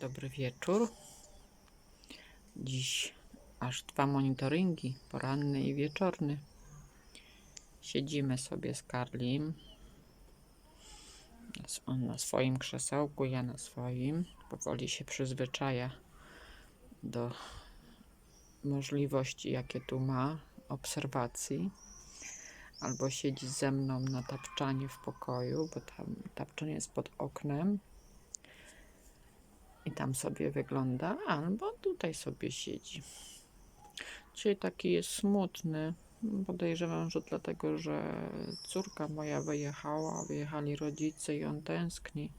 Dobry wieczór. Dziś aż dwa monitoringi, poranny i wieczorny. Siedzimy sobie z Karlim. On na swoim krzesełku, ja na swoim. Powoli się przyzwyczaja do możliwości, jakie tu ma, obserwacji. Albo siedzi ze mną na tapczanie w pokoju, bo tam tapczan jest pod oknem i tam sobie wygląda, albo tutaj sobie siedzi. Dzisiaj taki jest smutny. Podejrzewam, że dlatego, że córka moja wyjechała, wyjechali rodzice i on tęskni.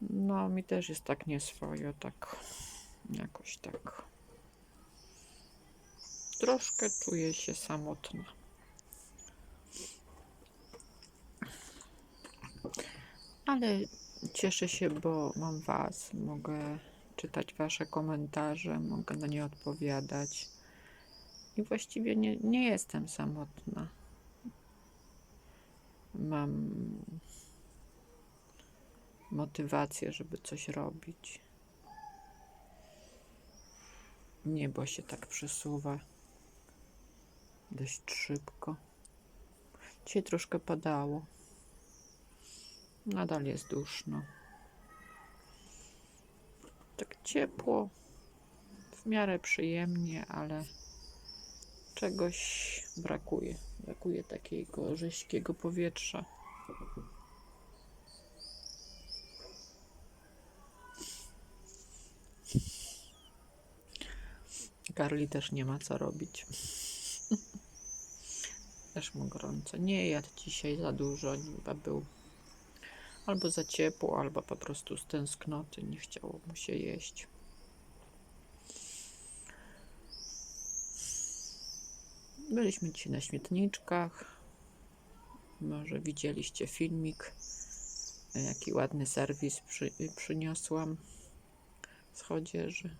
No, mi też jest tak nieswojo, tak jakoś tak. Troszkę czuję się samotna. Ale Cieszę się, bo mam Was, mogę czytać Wasze komentarze, mogę na nie odpowiadać. I właściwie nie, nie jestem samotna. Mam motywację, żeby coś robić. Niebo się tak przesuwa dość szybko. Dzisiaj troszkę padało. Nadal jest duszno. Tak ciepło, w miarę przyjemnie, ale czegoś brakuje. Brakuje takiego rześkiego powietrza. Karli też nie ma co robić. Też mu gorąco. Nie jadł dzisiaj za dużo, chyba był albo za ciepło, albo po prostu z tęsknoty nie chciało mu się jeść. Byliśmy dzisiaj na śmietniczkach. Może widzieliście filmik, jaki ładny serwis przy, przyniosłam z chodzieży.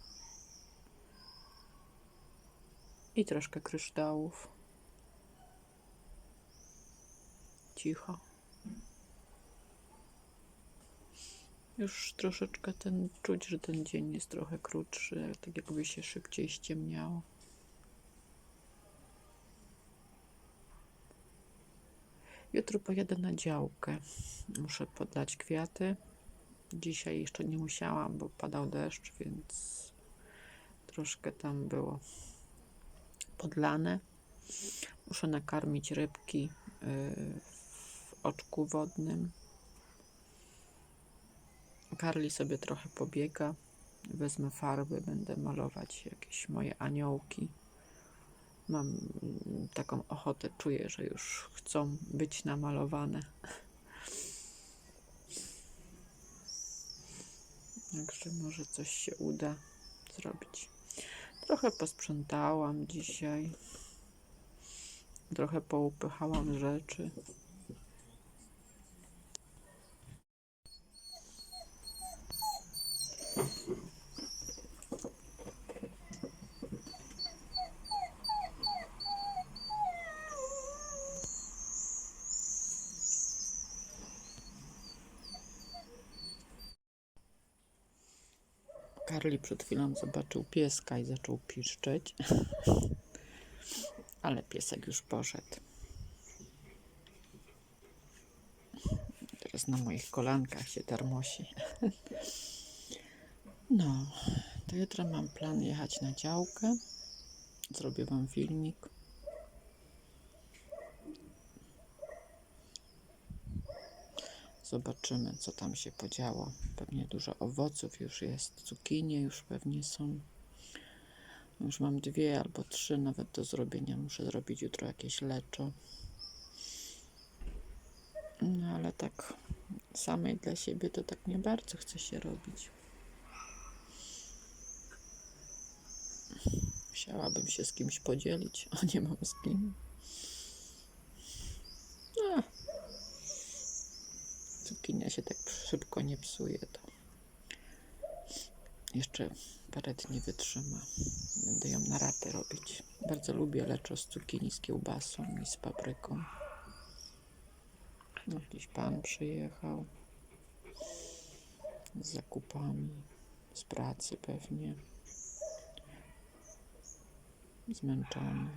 I troszkę kryształów. Cicho. Już troszeczkę ten czuć, że ten dzień jest trochę krótszy, tak jakby się szybciej ściemniało. Jutro pojadę na działkę. Muszę podlać kwiaty. Dzisiaj jeszcze nie musiałam, bo padał deszcz, więc troszkę tam było podlane. Muszę nakarmić rybki yy, w oczku wodnym. Karli sobie trochę pobiega. Wezmę farby, będę malować jakieś moje aniołki. Mam mm, taką ochotę, czuję, że już chcą być namalowane. Także może coś się uda zrobić. Trochę posprzątałam dzisiaj. Trochę poupychałam rzeczy. Karli przed chwilą zobaczył pieska i zaczął piszczeć. Ale piesek już poszedł. Teraz na moich kolankach się termosi. No, to jutro mam plan jechać na działkę. Zrobię wam filmik. Zobaczymy, co tam się podziało. Pewnie dużo owoców już jest. Cukinie już pewnie są. Już mam dwie albo trzy nawet do zrobienia. Muszę zrobić jutro jakieś leczo. No ale tak samej dla siebie to tak nie bardzo chce się robić. Chciałabym się z kimś podzielić, a nie mam z kim. No. Cukinia się tak szybko nie psuje, to jeszcze parę dni wytrzyma. Będę ją na ratę robić. Bardzo lubię leczo z cukinii z kiełbasą i z papryką. No, jakiś pan przyjechał z zakupami. Z pracy pewnie. Zmęczony.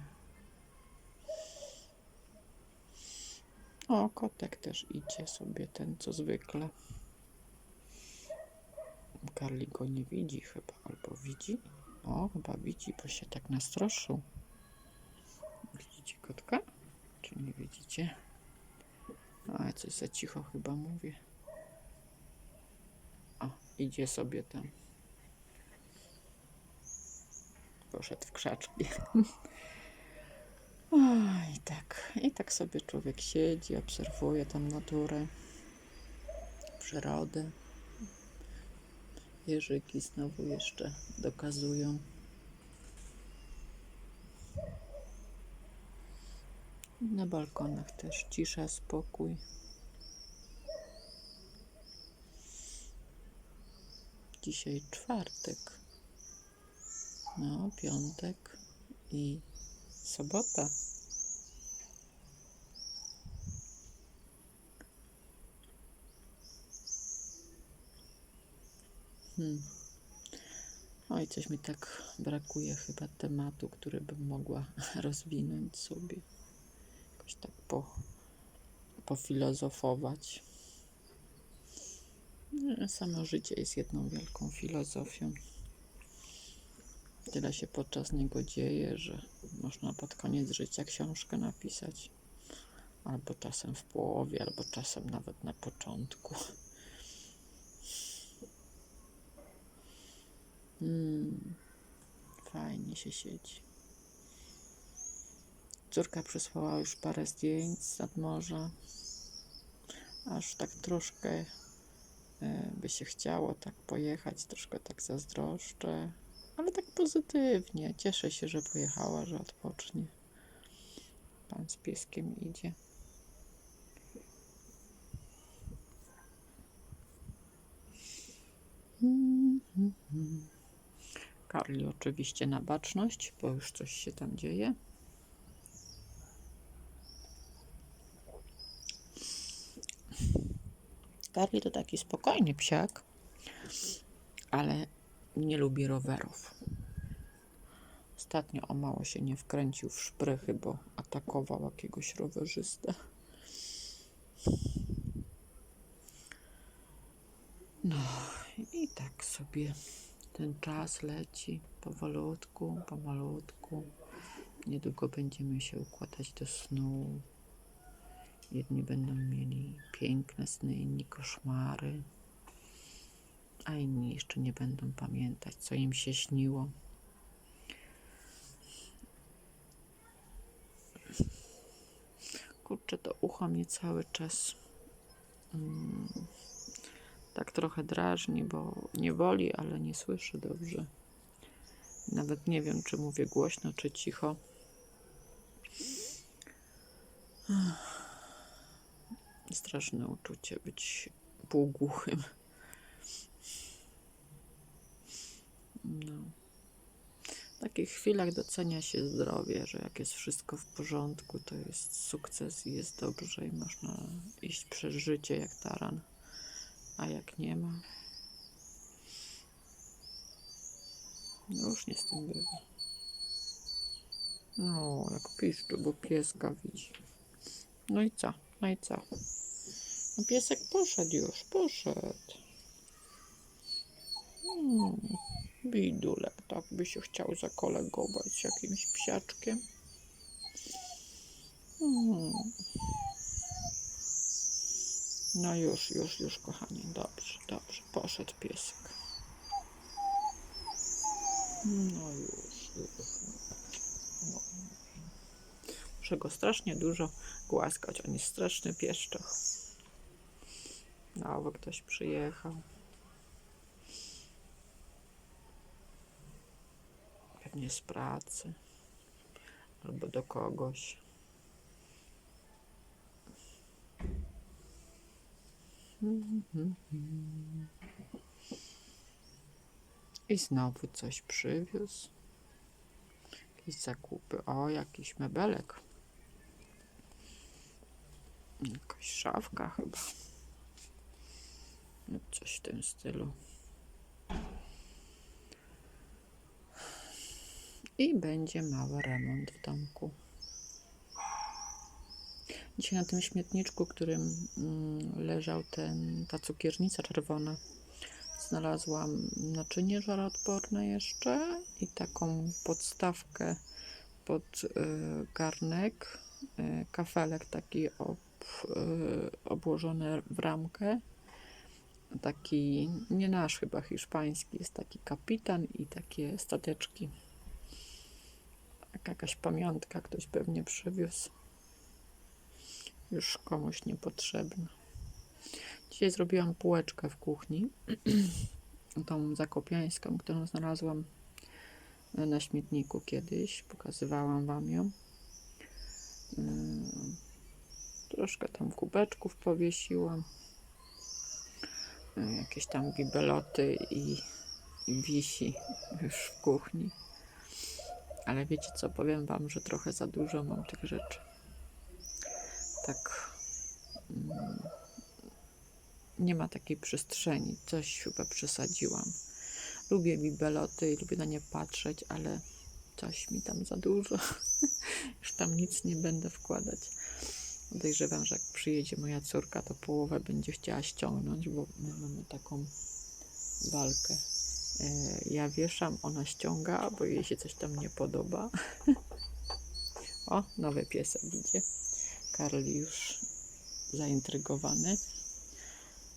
O, kotek też idzie sobie, ten co zwykle. Karli go nie widzi chyba, albo widzi? O, chyba widzi, bo się tak nastroszył. Widzicie kotka? Czy nie widzicie? A, coś za cicho chyba mówię. O, idzie sobie tam. Poszedł w krzaczki. O, I tak, i tak sobie człowiek siedzi, obserwuje tam naturę, przyrodę. Jeżyki znowu jeszcze dokazują. Na balkonach też cisza, spokój. Dzisiaj czwartek. No, piątek i sobota. Hmm. Oj, coś mi tak brakuje chyba tematu, który bym mogła rozwinąć sobie. Jakoś tak po, pofilozofować. No, Samo życie jest jedną wielką filozofią. Tyle się podczas niego dzieje, że można pod koniec życia książkę napisać. Albo czasem w połowie, albo czasem nawet na początku. Mm, fajnie się siedzi. Córka przysłała już parę zdjęć z morza. Aż tak troszkę e, by się chciało tak pojechać, troszkę tak zazdroszczę, ale tak pozytywnie. Cieszę się, że pojechała, że odpocznie. Pan z pieskiem idzie. Karli oczywiście na baczność, bo już coś się tam dzieje. Karli to taki spokojny psiak, ale nie lubi rowerów. Ostatnio o mało się nie wkręcił w szprychy, bo atakował jakiegoś rowerzystę. No i tak sobie ten czas leci powolutku, pomalutku. Niedługo będziemy się układać do snu. Jedni będą mieli piękne sny, inni koszmary, a inni jeszcze nie będą pamiętać, co im się śniło. Kurczę, to ucho mnie cały czas mm, tak trochę drażni, bo nie boli, ale nie słyszy dobrze. Nawet nie wiem, czy mówię głośno, czy cicho. Straszne uczucie być półgłuchym. No. W takich chwilach docenia się zdrowie, że jak jest wszystko w porządku, to jest sukces i jest dobrze i można iść przez życie jak taran. A jak nie ma, różnie z tym bywa. No, jak piszczy, bo pieska widzi. No i co? No i co? No piesek poszedł już, poszedł. Hmm, bidulek, tak by się chciał zakolegować z jakimś psiaczkiem. Hmm. No już, już, już, kochani, dobrze, dobrze, poszedł piesek. No już, już. No. Muszę go strasznie dużo głaskać, on jest straszny pieszczoch. No, ktoś przyjechał. Pewnie z pracy. Albo do kogoś. I znowu coś przywiózł. Jakieś zakupy. O, jakiś mebelek. Jakaś szafka chyba. Lub coś w tym stylu. I będzie mały remont w domku. Dzisiaj na tym śmietniczku, którym mm, leżał ten, ta cukiernica czerwona, znalazłam naczynie żaroodporne jeszcze i taką podstawkę pod y, garnek, y, kafelek taki ob, y, obłożony w ramkę. Taki, nie nasz chyba hiszpański, jest taki kapitan i takie stateczki. Jak jakaś pamiątka ktoś pewnie przywiózł. Już komuś niepotrzebna. Dzisiaj zrobiłam półeczkę w kuchni. Tą zakopiańską, którą znalazłam na śmietniku kiedyś. Pokazywałam Wam ją. Ym, Troszkę tam kubeczków powiesiłam. Ym, Jakieś tam bibeloty i, i wisi już w kuchni. Ale wiecie co, powiem Wam, że trochę za dużo mam tych rzeczy. Tak. mm, Nie ma takiej przestrzeni. Coś chyba przesadziłam. Lubię bibeloty i lubię na nie patrzeć, ale coś mi tam za dużo. Już tam nic nie będę wkładać. Podejrzewam, że jak przyjedzie moja córka, to połowę będzie chciała ściągnąć, bo my mamy taką walkę. E, Ja wieszam, ona ściąga, bo jej się coś tam nie podoba. O, nowy piesek idzie. Karl już zaintrygowany,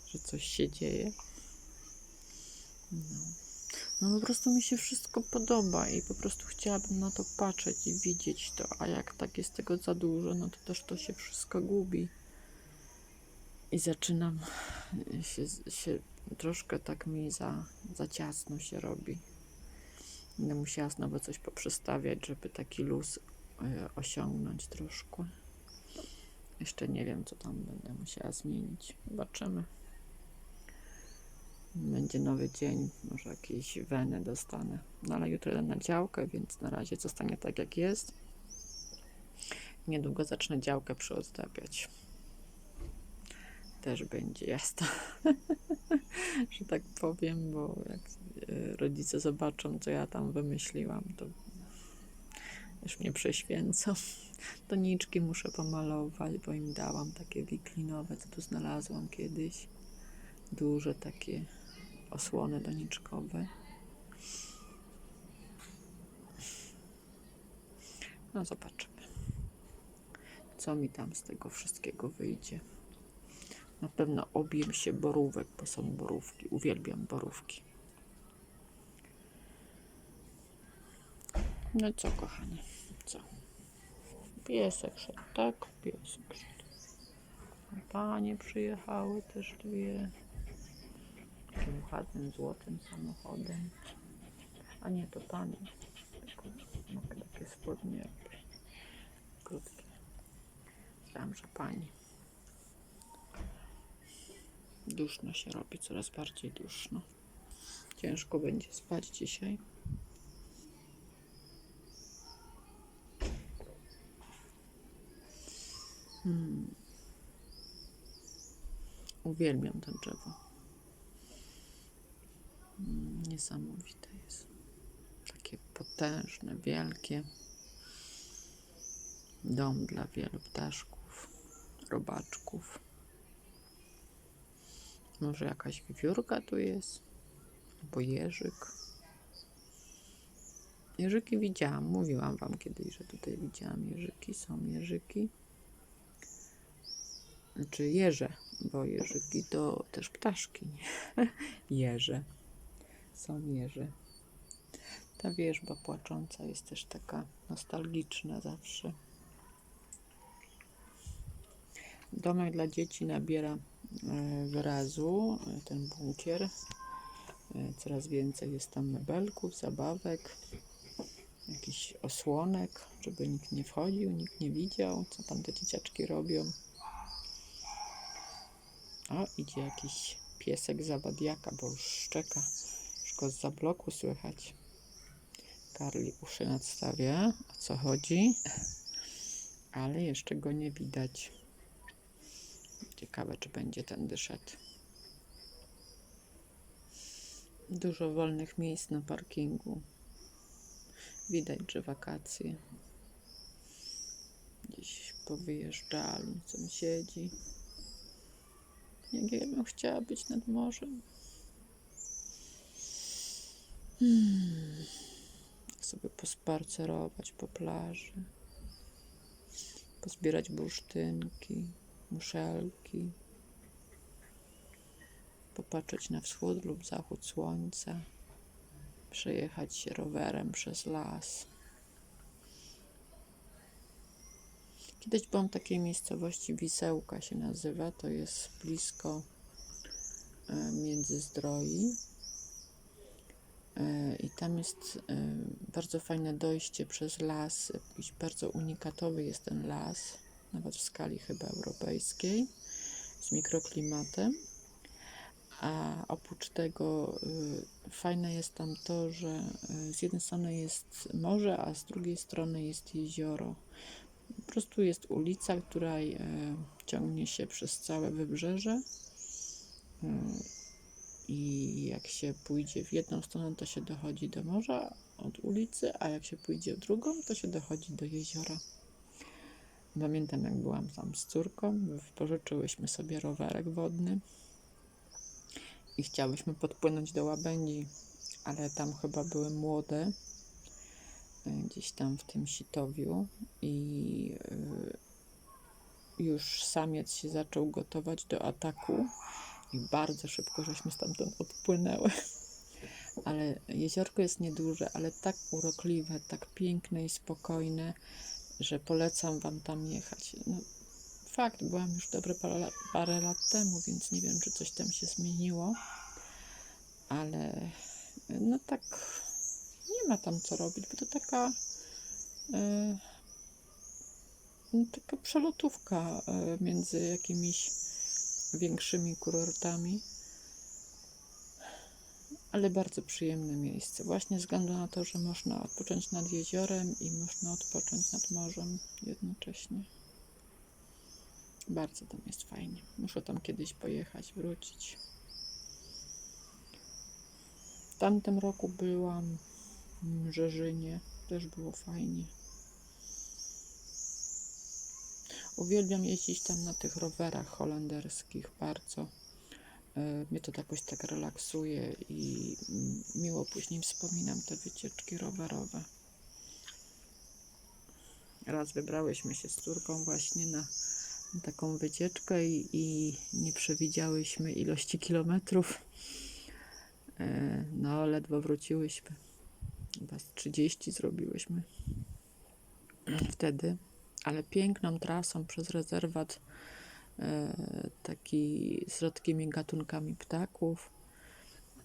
że coś się dzieje. No. no po prostu mi się wszystko podoba i po prostu chciałabym na to patrzeć i widzieć to, a jak tak jest tego za dużo, no to też to się wszystko gubi. I zaczynam się, się troszkę tak mi za, za ciasno się robi. Będę musiała znowu coś poprzestawiać, żeby taki luz e, osiągnąć troszkę. Jeszcze nie wiem, co tam będę musiała zmienić. Zobaczymy. Będzie nowy dzień, może jakieś weny dostanę. No ale jutro na działkę, więc na razie zostanie tak jak jest. Niedługo zacznę działkę przyozdabiać. Też będzie jasno, że tak powiem, bo jak e, rodzice zobaczą, co ja tam wymyśliłam, to już mnie prześwięcą. Doniczki muszę pomalować, bo im dałam takie wiklinowe, co tu znalazłam kiedyś. Duże takie osłony doniczkowe. No zobaczymy, co mi tam z tego wszystkiego wyjdzie. Na pewno objem się borówek, bo są borówki. Uwielbiam borówki. No co, kochanie, co? Piesek szedł, tak? Piesek szedł. Panie przyjechały też dwie. Takim ładnym, złotym samochodem. A nie, to panie. Ma takie spodnie jakby krótkie. Myślałam, że pani. Duszno się robi, coraz bardziej duszno. Ciężko będzie spać dzisiaj. Hmm. Uwielbiam to drzewo. Mm, Niesamowite jest. Takie potężne, wielkie. Dom dla wielu ptaszków, robaczków. Może jakaś wiewiórka tu jest? Albo jeżyk. Jeżyki widziałam, mówiłam wam kiedyś, że tutaj widziałam jeżyki, są jeżyki. Znaczy jeże, bo jeżyki to też ptaszki, nie? Jeże. Są jeże. Ta wierzba płacząca jest też taka nostalgiczna zawsze. Domek dla dzieci nabiera wyrazu, e, ten bunkier. E, Coraz więcej jest tam mebelków, zabawek, jakichś osłonek, żeby nikt nie wchodził, nikt nie widział, co tam te dzieciaczki robią. O, idzie jakiś piesek zabadiaka, bo już szczeka. Już go z bloku słychać. Karli uszy nadstawia. O co chodzi? Ale jeszcze go nie widać. Ciekawe, czy będzie tędy szedł. Dużo wolnych miejsc na parkingu. Widać, że wakacje. Gdzieś powyjeżdżali sąsiedzi. Jak ja bym chciała być nad morzem. Hmm. Sobie posparcerować po plaży. Pozbierać bursztynki, muszelki. Popatrzeć na wschód lub zachód słońca. Przejechać się rowerem przez las. Kiedyś byłam w takiej miejscowości, Wisełka się nazywa, to jest blisko e, Międzyzdroi. E, I tam jest e, bardzo fajne dojście przez las, jakiś bardzo unikatowy jest ten las, nawet w skali chyba europejskiej, z mikroklimatem. A oprócz tego y, fajne jest tam to, że y, z jednej strony jest morze, a z drugiej strony jest jezioro. Po prostu jest ulica, która y, ciągnie się przez całe wybrzeże. I jak się pójdzie w jedną stronę, to się dochodzi do morza od ulicy, a jak się pójdzie w drugą, to się dochodzi do jeziora. Pamiętam, jak byłam tam z córką, pożyczyłyśmy sobie rowerek wodny i chciałyśmy podpłynąć do łabędzi, ale tam chyba były młode, y, gdzieś tam w tym sitowiu i y, już samiec się zaczął gotować do ataku i bardzo szybko żeśmy stamtąd odpłynęły. Ale jeziorko jest nieduże, ale tak urokliwe, tak piękne i spokojne, że polecam Wam tam jechać. No, fakt, byłam już dobre parę lat, parę lat temu, więc nie wiem, czy coś tam się zmieniło, ale no tak nie ma tam co robić, bo to taka e, no, taka przelotówka e, między jakimiś większymi kurortami. Ale bardzo przyjemne miejsce, właśnie ze względu na to, że można odpocząć nad jeziorem i można odpocząć nad morzem jednocześnie. Bardzo tam jest fajnie. Muszę tam kiedyś pojechać, wrócić. W tamtym roku byłam w Rzeżynie. Też było fajnie. Uwielbiam jeździć tam na tych rowerach holenderskich bardzo. E, Mnie to jakoś tak relaksuje i miło później wspominam te wycieczki rowerowe. Raz wybrałyśmy się z córką właśnie na taką wycieczkę i, i nie przewidziałyśmy ilości kilometrów. E, No, ledwo wróciłyśmy. Chyba z 30 zrobiłyśmy wtedy, ale piękną trasą przez rezerwat taki z rzadkimi gatunkami ptaków,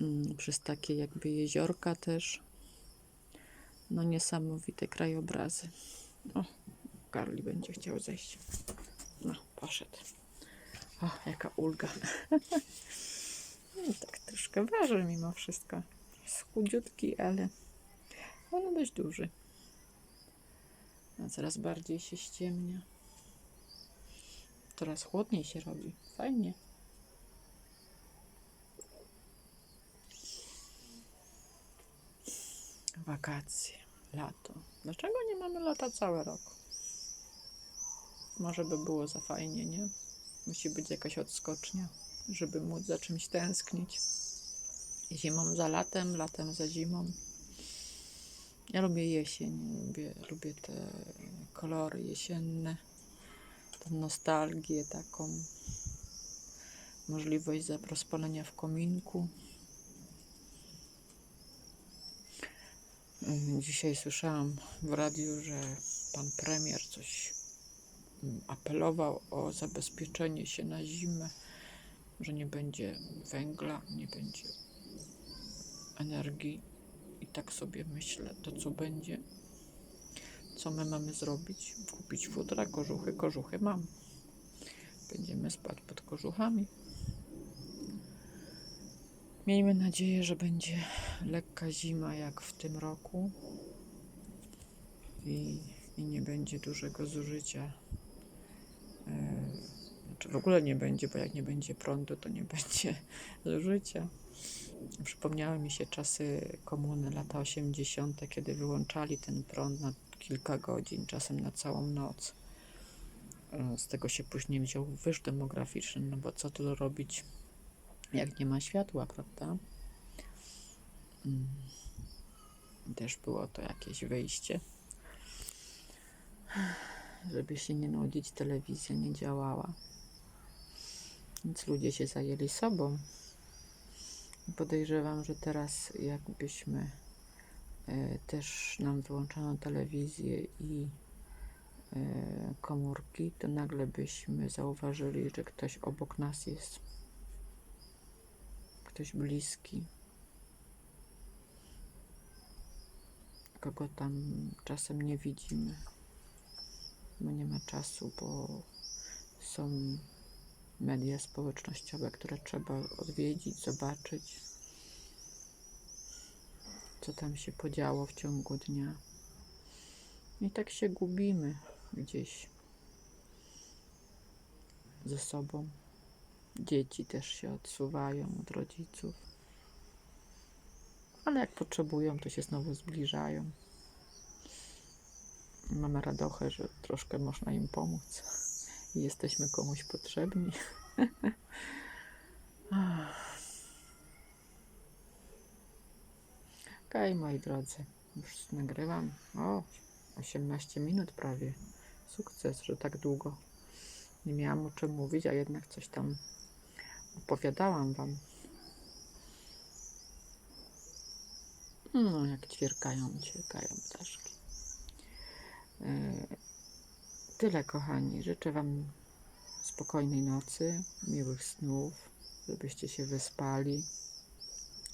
mm, przez takie jakby jeziorka też. No niesamowite krajobrazy. O, Karli będzie chciał zejść. No, poszedł. O, jaka ulga. No, tak troszkę waży mimo wszystko. Jest chudziutki, ale ale dość duży. A coraz bardziej się ściemnia. Coraz chłodniej się robi. Fajnie. Wakacje, lato. Dlaczego nie mamy lata cały rok? Może by było za fajnie, nie? Musi być jakaś odskocznia, żeby móc za czymś tęsknić. Zimą za latem, latem za zimą. Ja lubię jesień, lubię, lubię te kolory jesienne, tę nostalgię taką, możliwość rozpalenia w kominku. Y, Dzisiaj słyszałam w radiu, że pan premier coś mm, apelował o zabezpieczenie się na zimę, że nie będzie węgla, nie będzie energii. I tak sobie myślę, to co będzie, co my mamy zrobić? Kupić futra, kożuchy, kożuchy mam. Będziemy spać pod kożuchami. Miejmy nadzieję, że będzie lekka zima jak w tym roku i, i nie będzie dużego zużycia. E, znaczy w ogóle nie będzie, bo jak nie będzie prądu, to nie będzie zużycia. Przypomniały mi się czasy komuny, lata 80., kiedy wyłączali ten prąd na kilka godzin, czasem na całą noc. E, Z tego się później wziął wyż demograficzny, no bo co tu robić, jak nie ma światła, prawda? Mm. Też było to jakieś wyjście. Żeby się nie nudzić, telewizja nie działała. Więc ludzie się zajęli sobą. Podejrzewam, że teraz jakbyśmy też nam wyłączono telewizję i e, komórki, to nagle byśmy zauważyli, że ktoś obok nas jest. Ktoś bliski. Kogo tam czasem nie widzimy. Bo nie ma czasu, bo są media społecznościowe, które trzeba odwiedzić, zobaczyć, co tam się podziało w ciągu dnia. I tak się gubimy gdzieś ze sobą. Dzieci też się odsuwają od rodziców. Ale jak potrzebują, to się znowu zbliżają. Mamy radochę, że troszkę można im pomóc i jesteśmy komuś potrzebni. Okej, moi drodzy, już nagrywam. O, 18 minut prawie. Sukces, że tak długo. Nie miałam o czym mówić, a jednak coś tam opowiadałam Wam. No, jak ćwierkają, ćwierkają ptaszki. E, Tyle, kochani. Życzę Wam spokojnej nocy, miłych snów, żebyście się wyspali,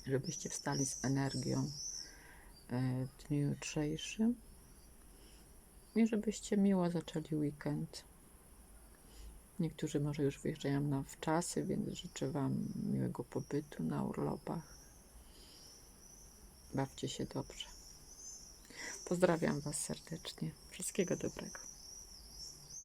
żebyście wstali z energią dniu jutrzejszym i żebyście miło zaczęli weekend. Niektórzy może już wyjeżdżają na wczasy, więc życzę Wam miłego pobytu na urlopach. Bawcie się dobrze. Pozdrawiam Was serdecznie. Wszystkiego dobrego.